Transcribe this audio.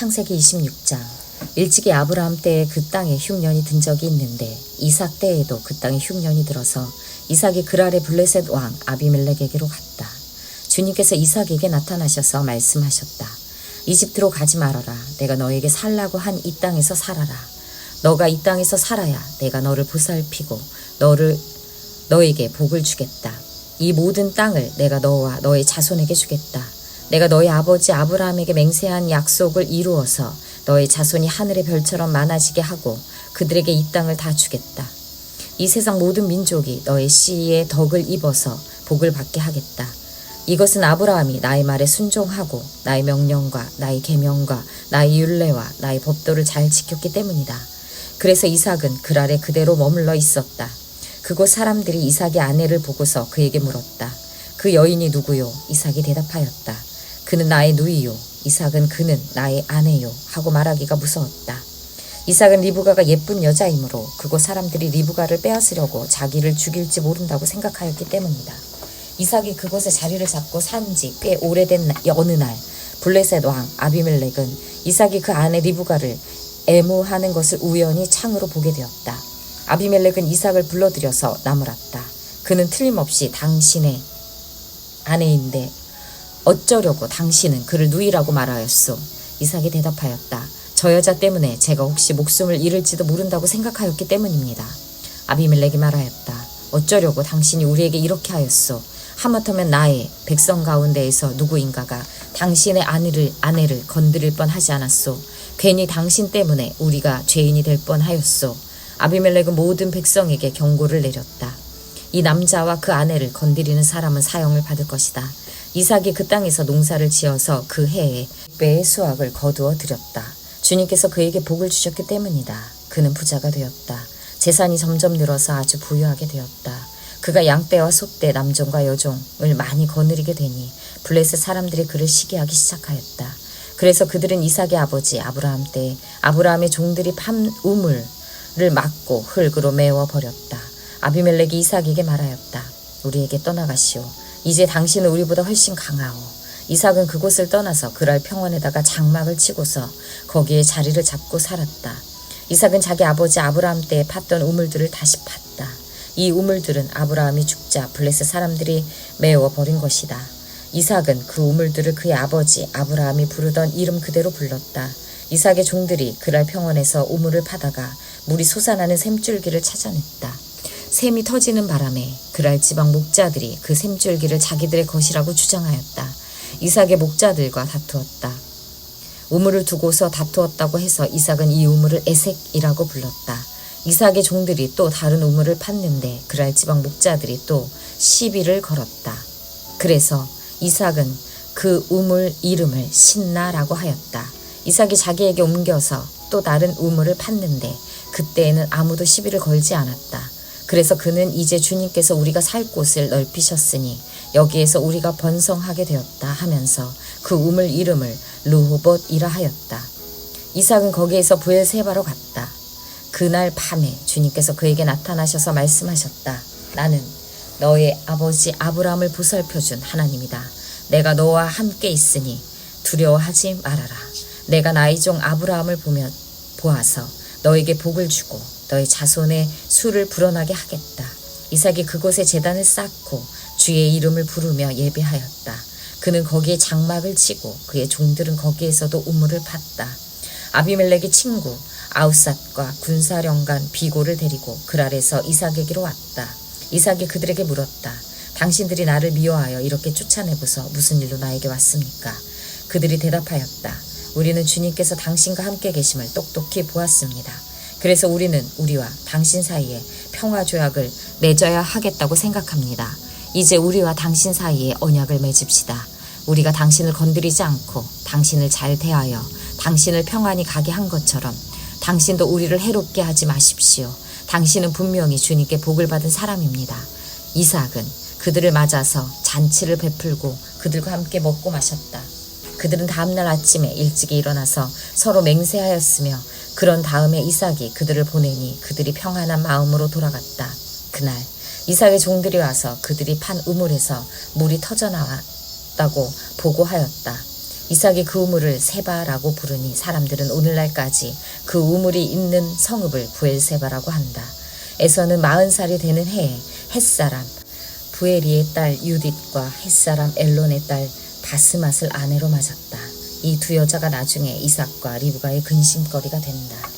창세기 26장 일찍이 아브라함 때에 그 땅에 흉년이 든 적이 있는데 이삭 때에도 그 땅에 흉년이 들어서 이삭이 그랄의 블레셋 왕 아비멜렉에게로 갔다. 주님께서 이삭에게 나타나셔서 말씀하셨다. 이집트로 가지 말아라. 내가 너에게 살라고 한 이 땅에서 살아라. 너가 이 땅에서 살아야 내가 너를 보살피고 너를 너에게 복을 주겠다. 이 모든 땅을 내가 너와 너의 자손에게 주겠다. 내가 너의 아버지 아브라함에게 맹세한 약속을 이루어서 너의 자손이 하늘의 별처럼 많아지게 하고 그들에게 이 땅을 다 주겠다. 이 세상 모든 민족이 너의 씨의 덕을 입어서 복을 받게 하겠다. 이것은 아브라함이 나의 말에 순종하고 나의 명령과 나의 계명과 나의 율례와 나의 법도를 잘 지켰기 때문이다. 그래서 이삭은 그 아래 그대로 머물러 있었다. 그곳 사람들이 이삭의 아내를 보고서 그에게 물었다. 그 여인이 누구요? 이삭이 대답하였다. 그는 나의 누이요. 이삭은 그는 나의 아내요. 하고 말하기가 무서웠다. 이삭은 리브가가 예쁜 여자이므로 그곳 사람들이 리브가를 빼앗으려고 자기를 죽일지 모른다고 생각하였기 때문이다. 이삭이 그곳에 자리를 잡고 산 지 꽤 오래된 나- 어느 날 블레셋 왕 아비멜렉은 이삭이 그 아내 리브가를 애무하는 것을 우연히 창으로 보게 되었다. 아비멜렉은 이삭을 불러들여서 나무랐다. 그는 틀림없이 당신의 아내인데 어쩌려고 당신은 그를 누이라고 말하였소. 이삭이 대답하였다. 저 여자 때문에 제가 혹시 목숨을 잃을지도 모른다고 생각하였기 때문입니다. 아비멜렉이 말하였다. 어쩌려고 당신이 우리에게 이렇게 하였소. 하마터면 나의 백성 가운데에서 누구인가가 당신의 아내를 아내를 건드릴 뻔하지 않았소. 괜히 당신 때문에 우리가 죄인이 될 뻔하였소. 아비멜렉은 모든 백성에게 경고를 내렸다. 이 남자와 그 아내를 건드리는 사람은 사형을 받을 것이다. 이삭이 그 땅에서 농사를 지어서 그 해에 배의 수확을 거두어 들였다. 주님께서 그에게 복을 주셨기 때문이다. 그는 부자가 되었다. 재산이 점점 늘어서 아주 부유하게 되었다. 그가 양떼와 소떼, 남종과 여종을 많이 거느리게 되니 블레셋 사람들이 그를 시기하기 시작하였다. 그래서 그들은 이삭의 아버지 아브라함 때 아브라함의 종들이 판 우물을 막고 흙으로 메워 버렸다. 아비멜렉이 이삭에게 말하였다. 우리에게 떠나가시오. 이제 당신은 우리보다 훨씬 강하오. 이삭은 그곳을 떠나서 그랄 평원에다가 장막을 치고서 거기에 자리를 잡고 살았다. 이삭은 자기 아버지 아브라함 때 팠던 우물들을 다시 팠다. 이 우물들은 아브라함이 죽자 블레셋 사람들이 메워 버린 것이다. 이삭은 그 우물들을 그의 아버지 아브라함이 부르던 이름 그대로 불렀다. 이삭의 종들이 그랄 평원에서 우물을 파다가 물이 솟아나는 샘줄기를 찾아냈다. 샘이 터지는 바람에 그랄 지방 목자들이 그 샘줄기를 자기들의 것이라고 주장하였다. 이삭의 목자들과 다투었다. 우물을 두고서 다투었다고 해서 이삭은 이 우물을 에색이라고 불렀다. 이삭의 종들이 또 다른 우물을 팠는데 그랄 지방 목자들이 또 시비를 걸었다. 그래서 이삭은 그 우물 이름을 신나라고 하였다. 이삭이 자기에게 옮겨서 또 다른 우물을 팠는데 그때에는 아무도 시비를 걸지 않았다. 그래서 그는 이제 주님께서 우리가 살 곳을 넓히셨으니 여기에서 우리가 번성하게 되었다 하면서 그 우물 이름을 르호봇이라 하였다. 이삭은 거기에서 부엘세바로 갔다. 그날 밤에 주님께서 그에게 나타나셔서 말씀하셨다. 나는 너의 아버지 아브라함을 보살펴준 하나님이다. 내가 너와 함께 있으니 두려워하지 말아라. 내가 나의 종 아브라함을 보며 보아서 너에게 복을 주고 너의 자손의 수를 불어나게 하겠다. 이삭이 그곳에 제단을 쌓고 주의 이름을 부르며 예배하였다. 그는 거기에 장막을 치고 그의 종들은 거기에서도 우물을 팠다. 아비멜렉의 친구 아우삿과 군사령관 비고를 데리고 그랄에서 이삭에게로 왔다. 이삭이 그들에게 물었다. 당신들이 나를 미워하여 이렇게 쫓아내고서 무슨 일로 나에게 왔습니까? 그들이 대답하였다. 우리는 주님께서 당신과 함께 계심을 똑똑히 보았습니다. 그래서 우리는 우리와 당신 사이에 평화 조약을 맺어야 하겠다고 생각합니다. 이제 우리와 당신 사이에 언약을 맺읍시다. 우리가 당신을 건드리지 않고 당신을 잘 대하여 당신을 평안히 가게 한 것처럼 당신도 우리를 해롭게 하지 마십시오. 당신은 분명히 주님께 복을 받은 사람입니다. 이삭은 그들을 맞아서 잔치를 베풀고 그들과 함께 먹고 마셨다. 그들은 다음날 아침에 일찍이 일어나서 서로 맹세하였으며 그런 다음에 이삭이 그들을 보내니 그들이 평안한 마음으로 돌아갔다. 그날 이삭의 종들이 와서 그들이 판 우물에서 물이 터져 나왔다고 보고하였다. 이삭이 그 우물을 세바라고 부르니 사람들은 오늘날까지 그 우물이 있는 성읍을 부엘세바라고 한다. 에서는 마흔 살이 되는 해에 햇사람 부에리의 딸 유딧과 햇사람 엘론의 딸 바스맛을 아내로 맞았다. 이 두 여자가 나중에 이삭과 리브가의 근심거리가 된다.